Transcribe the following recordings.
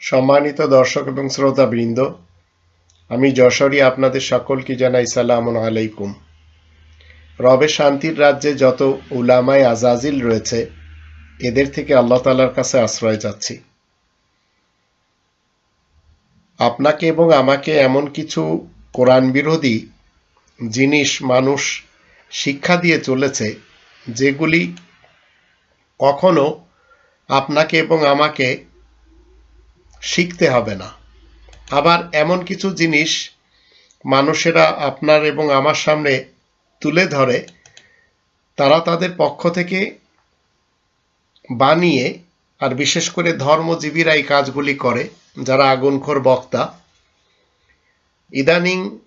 সম্মানিত দর্শক এবং শ্রোতাবৃন্দ, আমি যশোরী আপনাদের সকলকে জানাই সালাম আলাইকুম। রবে শান্তির রাজ্যে যত উলামায় আজাজিল রয়েছে, এদের থেকে আল্লাহ তালার কাছে আশ্রয় যাচ্ছি। আপনাকে এবং আমাকে এমন কিছু কোরআন বিরোধী জিনিস, মানুষ শিক্ষা দিয়ে চলেছে, যেগুলি কখনো আপনাকে এবং আমাকে শিখতে হবে না। আবার এমন কিছু জিনিস মানুষেরা আপনার এবং আমার সামনে তুলে ধরে, তারা তাদের পক্ষ থেকে বানিয়ে আর বিশেষ করে ধর্মজীবীরা এই কাজগুলি করে, যারা আগুনখোর বক্তা। ইদানিং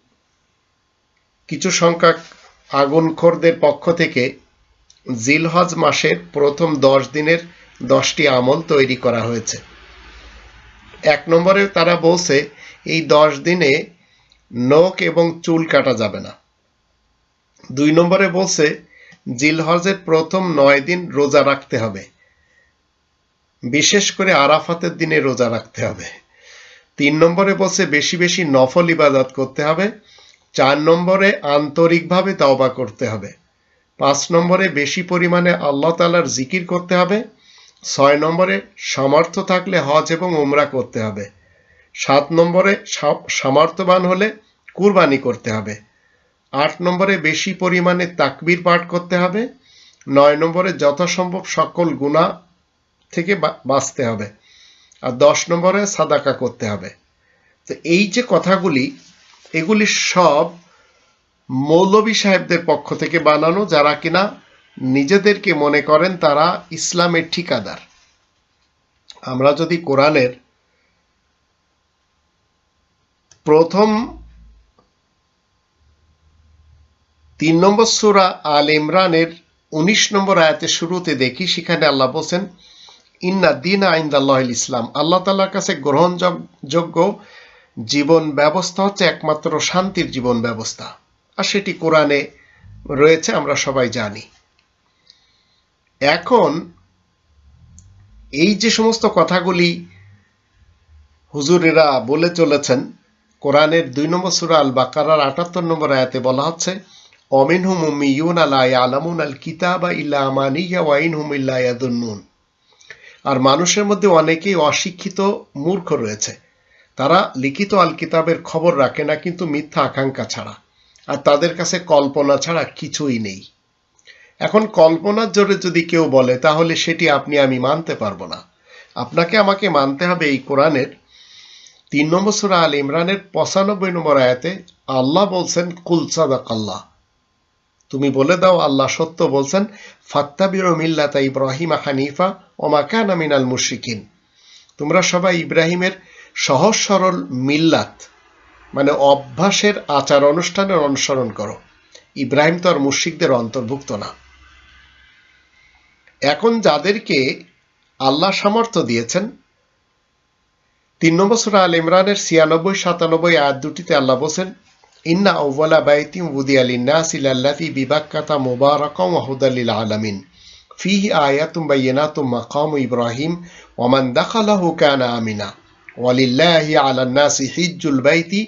কিছু সংখ্যক আগুনখোরদের পক্ষ থেকে জিলহজ মাসের প্রথম দশ দিনের দশটি আমল তৈরি করা হয়েছে। এক নম্বরে তারা বলছে, এই দশ দিনে নখ এবং চুল কাটা যাবে না। দুই নম্বরে বলছে, জিলহজের প্রথম নয় দিন রোজা রাখতে হবে। বিশেষ করে আরাফাতের দিনে রোজা রাখতে হবে। তিন নম্বরে বলছে, বেশি বেশি নফল ইবাদত করতে হবে। চার নম্বরে আন্তরিকভাবে তওবা করতে হবে। পাঁচ নম্বরে বেশি পরিমাণে আল্লাহ তালার জিকির করতে হবে। ছয় নম্বরে সামর্থ্য থাকলে হজ এবং উমরা করতে হবে। সাত নম্বরে সামর্থ্যবান হলে কুরবানি করতে হবে। আট নম্বরে বেশি পরিমাণে তাকবির পাঠ করতে হবে। নয় নম্বরে যথাসম্ভব সকল গুণা থেকে বাঁচতে হবে। আর দশ নম্বরে সাদাকা করতে হবে। তো এই যে কথাগুলি, এগুলি সব মৌলবী সাহেবদের পক্ষ থেকে বানানো, যারা কিনা নিজেদেরকে মনে করেন তারা ইসলামের ঠিকাদার। আমরা যদি কোরআনের প্রথম তিন নম্বর সুরা আল ইমরানের উনিশ নম্বর আয়াতের শুরুতে দেখি, সেখানে আল্লাহ বলছেন, ইন্না দিন আইন্দাল্লাহ ইসলাম। আল্লাহ তাল্লার কাছে গ্রহণযোগ্য জীবন ব্যবস্থা হচ্ছে একমাত্র শান্তির জীবন ব্যবস্থা। আর সেটি কোরআনে রয়েছে, আমরা সবাই জানি। এখন এই যে সমস্ত কথাগুলি হুজুরেরা বলে চলেছেন, কোরআনের দুই নম্বর সুরা আল বাকারার আটাত্তর নম্বর আয়াতে বলা হচ্ছে অমিন হুম উম্মিউন আলা আলামুন আল কিতাবা ইল্লা আমানিয়া ওয়াইন হুম ইল্লা আর মানুষের মধ্যে অনেকেই অশিক্ষিত মূর্খ রয়েছে। তারা লিখিত আল কিতাবের খবর রাখে না, কিন্তু মিথ্যা আকাঙ্ক্ষা ছাড়া। আর তাদের কাছে কল্পনা ছাড়া কিছুই নেই। এখন কল্পনার জোরে যদি কেউ বলে, তাহলে সেটি আপনি আমি মানতে পারব না। আপনাকে আমাকে মানতে হবে এই কোরআনের তিন নম্বর সুরা আল ইমরানের পঁচানব্বই নম্বর আয়াতে, আল্লাহ বলছেন কুলসাদাক আল্লাহ তুমি বলে দাও, আল্লাহ সত্য বলছেন ফাত্তাবির মিল্লাতা ইব্রাহিম হানিফা ওমা কানা মিনাল মুশিকিন তোমরা সবাই ইব্রাহিমের সহজ সরল মিল্লাত মানে অভ্যাসের আচার অনুষ্ঠানের অনুসরণ করো। ইব্রাহিম তো আর মুশিকদের অন্তর্ভুক্ত না। এখন যাদেরকে আল্লাহ সামর্থ্য দিয়েছেন, তিন নম্বর সুরা আল ইমরানের ছিয়ানব্বই, সাতানব্বই আয়াত দুটিতে আল্লাহ বলছেন, ইন্না আউ্বালা বাইতিম উদি আলিন্নাস ইলাল্লাফি বিবাক্কাতা মুবারাকম ওয়াহুদাল্লিল আলামিন। ফিহি আয়াতুম বাইয়িনাতুম মাকাম ইব্রাহিম ওমান দাখালাহু কানা আমিনা। ওয়ালিল্লাহি আলান নাসি হিজ্জুল বাইতি,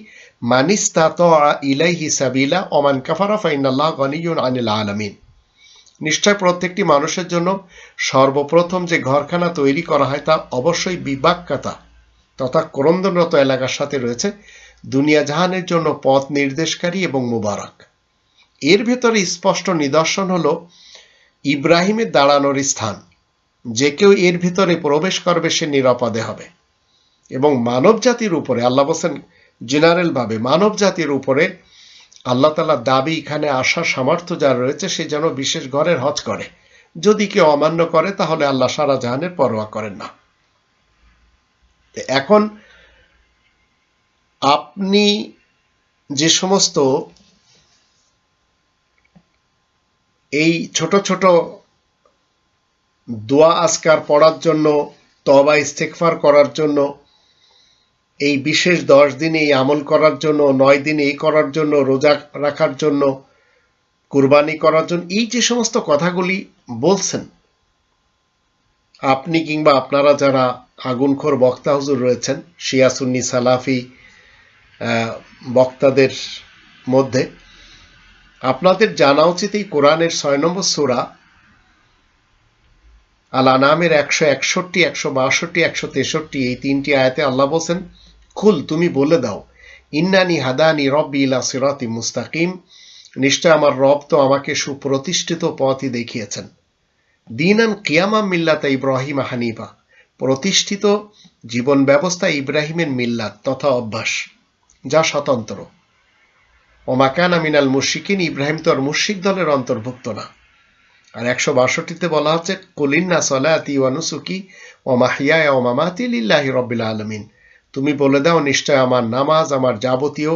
মান ইস্তাতাআ ইলাইহি সাবিলা ওমান কাফারা ফাইনাল্লাহ গনিয়ুন আনিল আলামিন। নিশ্চয় প্রত্যেকটি মানুষের জন্য সর্বপ্রথম যে ঘরখানা তৈরি করা হয় তা অবশ্যই বিবাক্কাতা তথা ক্রন্দনরত এলাকার সাথে রয়েছে দুনিয়া জাহানের জন্য পথ নির্দেশকারী এবং মুবারক। এর ভেতরে স্পষ্ট নিদর্শন হল ইব্রাহিমের দাঁড়ানোর স্থান। যে কেউ এর ভিতরে প্রবেশ করবে সে নিরাপদে হবে। এবং মানব জাতির উপরে, আল্লাহ বলছেন, জেনারেলভাবে মানব জাতির উপরে আল্লাহ তালা দাবি এখানে আসার সামর্থ্য যার রয়েছে, সে যেন বিশেষ ঘরের হজ করে। যদি কেউ অমান্য করে, তাহলে আল্লাহ সারা জাহানের পরোয়া করেন না। এখন আপনি যে সমস্ত এই ছোট ছোট দোয়া আজকার পড়ার জন্য তবা ইস্তেকফার করার জন্য এই বিশেষ দশ দিনে এই আমল করার জন্য, নয় দিনে এই করার জন্য, রোজা রাখার জন্য, কুরবানি করার জন্য, এই যে সমস্ত কথাগুলি বলছেন, আপনি কিংবা আপনারা যারা আগুনখোর বক্তা হুজুর রয়েছেন শিয়াসুন্নি সালাফি বক্তাদের মধ্যে, আপনাদের জানা উচিত এই কোরআনের ছয় নম্বর সুরা আল আনামের একশো একষট্টি, একশো বাষট্টি, একশো তেষট্টি, এই তিনটি আয়াতে আল্লাহ বলছেন খুল তুমি বলে দাও, ইন্নানি হাদানি রব্বি ইলা সিরাতি মুস্তাকিম। নিশ্চয় আমার রব তো আমাকে সুপ্রতিষ্ঠিত পথই দেখিয়েছেন। দিনান কিয়ামা মিল্লাতা ইব্রাহিম হানিফা, প্রতিষ্ঠিত জীবন ব্যবস্থা ইব্রাহিমের মিল্লাত তথা অভ্যাস, যা স্বতন্ত্র। ওমাকানা আমিনাল মুশিকিন ইব্রাহিম তো আর মুশিক দলের অন্তর্ভুক্ত না। আর একশো বাষট্টিতে বলা হচ্ছে কলিন্না সলাতি ওয়ানুসুকি ও মাহিয়া ও লিল্লাহি রব্বিল আলমিন। তুমি বলে দাও নিশ্চয় আমার নামাজ, আমার যাবতীয়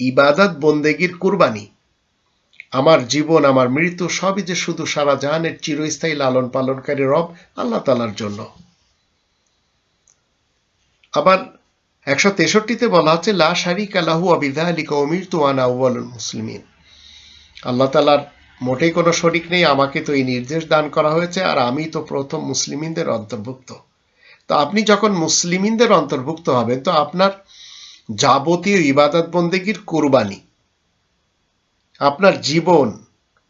ইবাদত, বন্দেগীর কুরবানি। আমার জীবন, আমার মৃত্যু সবই যে শুধু সারা জাহানের চিরস্থায়ী লালন পালনকারী রব আল্লাহ তালার জন্য। আবার একশো তেষট্টিতে বলা হচ্ছে লা শারিক আলাহু আবিদা আলী কৌমির তুয়ানা আউ্বাল মুসলিমিন। আল্লাহ তালার মোটেই কোনো শরিক নেই, আমাকে তো এই নির্দেশ দান করা হয়েছে, আর আমি তো প্রথম মুসলিমিনদের অন্তর্ভুক্ত। তো আপনি যখন মুসলিমিনদের অন্তর্ভুক্ত হবেন, তো আপনার যাবতীয় ইবাদত বন্দেগীর কোরবানি, আপনার জীবন,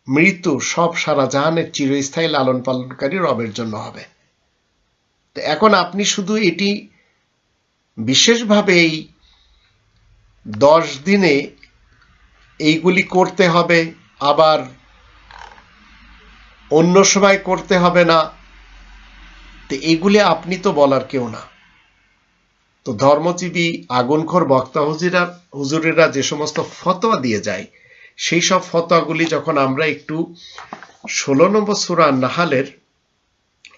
মৃত্যু সব সারা জাহানের চিরস্থায়ী লালন পালনকারী রবের জন্য হবে। তো এখন আপনি শুধু এটি বিশেষভাবে এই দশ দিনে এইগুলি করতে হবে, আবার অন্য সময় করতে হবে না তো এগুলি আপনি তো বলার কেউ না। তো ধর্মজীবী আগুনখোর বক্তা হুজিরা হুজুরেরা যে সমস্ত ফতোয়া দিয়ে যায়, সেই সব ফতোয়াগুলি যখন আমরা একটু ষোলো নম্বর সুরা নাহালের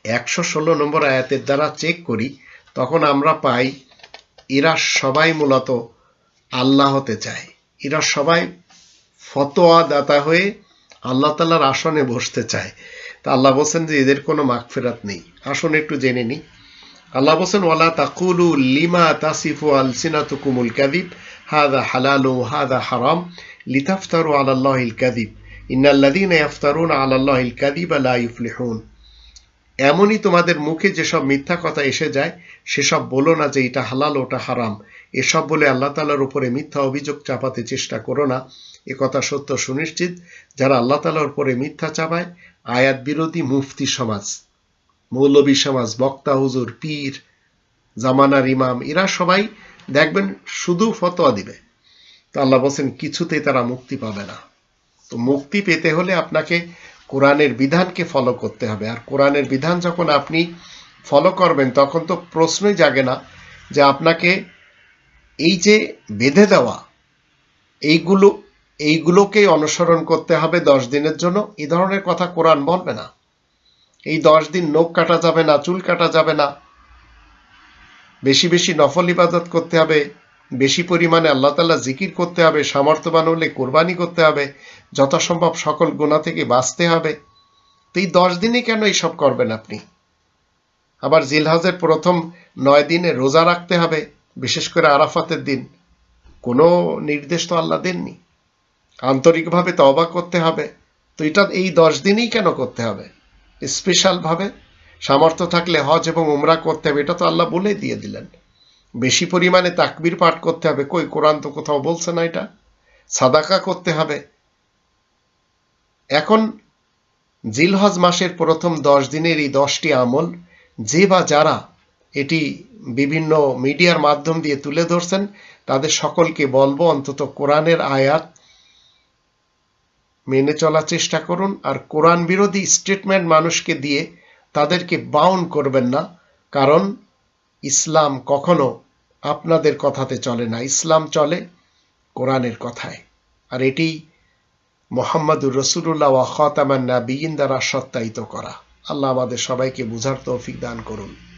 একশো ষোলো নম্বর আয়াতের দ্বারা চেক করি, তখন আমরা পাই, এরা সবাই মূলত আল্লাহ হতে চায়। এরা সবাই ফতোয়া দাতা হয়ে আল্লাহ তালার আসনে বসতে চায়। তা আল্লাহ বলছেন যে এদের কোনো মাগফেরাত নেই। আসনে একটু জেনে নিই। আল্লাহ বলছেন, ওয়ালা তাকুলু লিমা তাসিফু আল আলসিনাতুকুমুল কাদিব হাদা হালালু হাদা হারাম। লিতাফতারু আলাল্লাহিল কাদিব ইন্নাল্লাযীনা ইয়াফতারুনা আলাল্লাহিল কাদিবা লা ইফলিহুন এমনই তোমাদের মুখে যেসব মিথ্যা কথা এসে যায়, সেসব বলো না যে এটা হালাল, ওটা হারাম। এসব বলে আল্লাহ তালার উপরে মিথ্যা অভিযোগ চাপাতে চেষ্টা করো না। এ কথা সত্য সুনিশ্চিত। যারা আল্লাহ তালার উপরে মিথ্যা চাপায় আয়াত বিরোধী মুফতি সমাজ, মৌলবী সমাজ, বক্তা, হুজুর, পীর, জামানার ইমাম, এরা সবাই দেখবেন শুধু ফতোয়া দিবে। তো আল্লাহ বলছেন, কিছুতেই তারা মুক্তি পাবে না। তো মুক্তি পেতে হলে আপনাকে কোরআনের বিধানকে ফলো করতে হবে। আর কোরআনের বিধান যখন আপনি ফলো করবেন, তখন তো প্রশ্নই জাগে না যে আপনাকে এই যে বেঁধে দেওয়া, এইগুলো এইগুলোকেই অনুসরণ করতে হবে দশ দিনের জন্য। এই ধরনের কথা কোরআন বলবে না। এই দশ দিন নখ কাটা যাবে না, চুল কাটা যাবে না। বেশি বেশি নফল ইবাদত করতে হবে। বেশি পরিমাণে আল্লাহ তাল্লাহ জিকির করতে হবে, সামর্থ্যবান হলে কোরবানি করতে হবে। যথাসম্ভব সকল গুণা থেকে বাঁচতে হবে। তো এই দশ দিনে কেন এইসব করবেন আপনি? আবার জিলহাজের প্রথম নয় দিনে রোজা রাখতে হবে, বিশেষ করে আরাফাতের দিন। কোনো নির্দেশ তো আল্লাহ দেননি। আন্তরিকভাবে তবা করতে হবে। তো এটা এই দশ দিনেই কেন করতে হবে? স্পেশালভাবে সামর্থ্য থাকলে হজ এবং উমরা করতে হবে, এটা তো আল্লাহ বলেই দিয়ে দিলেন। বেশি পরিমাণে তাকবির পাঠ করতে হবে, কই কোরআন তো কোথাও বলছে না এটা। সাদাকা করতে হবে। এখন জিলহজ মাসের প্রথম দশ দিনের এই দশটি আমল যে বা যারা এটি বিভিন্ন মিডিয়ার মাধ্যম দিয়ে তুলে ধরছেন, তাদের সকলকে বলব অন্তত কোরআনের আয়াত মেনে চলার চেষ্টা করুন আর কোরআন বিরোধী স্টেটমেন্ট মানুষকে দিয়ে তাদেরকে বাউন করবেন না, কারণ ইসলাম কখনো আপনাদের কথাতে চলে না। ইসলাম চলে কোরআনের কথায়। আর এটি মোহাম্মদুর রসুল্লাহ খতামান নাবিয়িন দ্বারা সত্যায়িত করা। আল্লাহ আমাদের সবাইকে বুঝার তৌফিক দান করুন।